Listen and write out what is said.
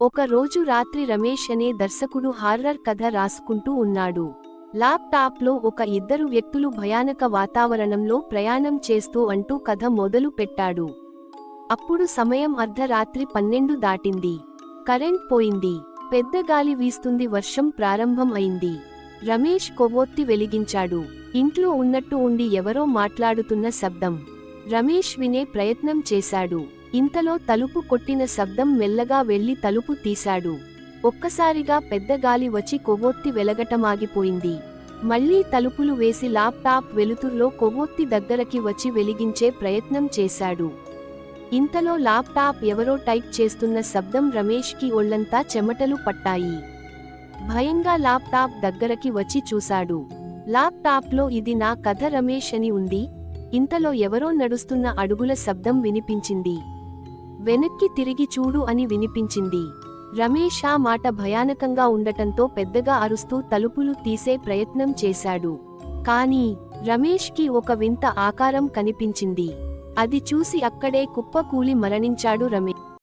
ఒక రోజు రాత్రి రమేష్ అనే దర్శకుడు హార్రర్ కథ రాసుకుంటూ ఉన్నాడు. ల్యాప్టాప్లో ఒక ఇద్దరు వ్యక్తులు భయానక వాతావరణంలో ప్రయాణం చేస్తూ అంటూ కథ మొదలు పెట్టాడు. అప్పుడు సమయం అర్ధరాత్రి పన్నెండు దాటింది. కరెంట్ పోయింది. పెద్ద గాలి వీస్తుంది వర్షం ప్రారంభం అయింది. రమేష్ కొవ్వొత్తి వెలిగించాడు. ఇంట్లో ఉన్నట్టు ఉండి ఎవరో మాట్లాడుతున్న శబ్దం. రమేష్ వినే ప్రయత్నం చేశాడు. ఇంతలో తలుపు కొట్టిన శబ్దం మెల్లగా వెళ్ళి తలుపు తీశాడు. ఒక్కసారిగా పెద్ద గాలి వచ్చి కొవ్వొత్తి వెలగటమాగిపోయింది. మళ్ళీ తలుపులు వేసి ల్యాప్టాప్ వెలుతుర్లో కొవ్వొత్తి దగ్గరకి వచ్చి వెలిగించే ప్రయత్నం చేశాడు. ఇంతలో ల్యాప్టాప్ ఎవరో టైప్ చేస్తున్న శబ్దం రమేష్కి ఒళ్ళంతా చెమటలు పట్టాయి. భయంగా ల్యాప్టాప్ దగ్గరకి వచ్చి చూశాడు. ల్యాప్టాప్లో ఇది నా కథ రమేష్ అని ఉంది. ఇంతలో ఎవరో నడుస్తున్న అడుగుల శబ్దం వినిపించింది. వెనక్కి తిరిగి చూడు అని వినిపించింది. రమేష్ ఆ మాట భయానకంగా ఉండటంతో పెద్దగా అరుస్తూ తలుపులు తీసే ప్రయత్నం చేశాడు. కానీ రమేష్కి ఒక వింత ఆకారం కనిపించింది. అది చూసి అక్కడే కుప్పకూలి మరణించాడు రమేష్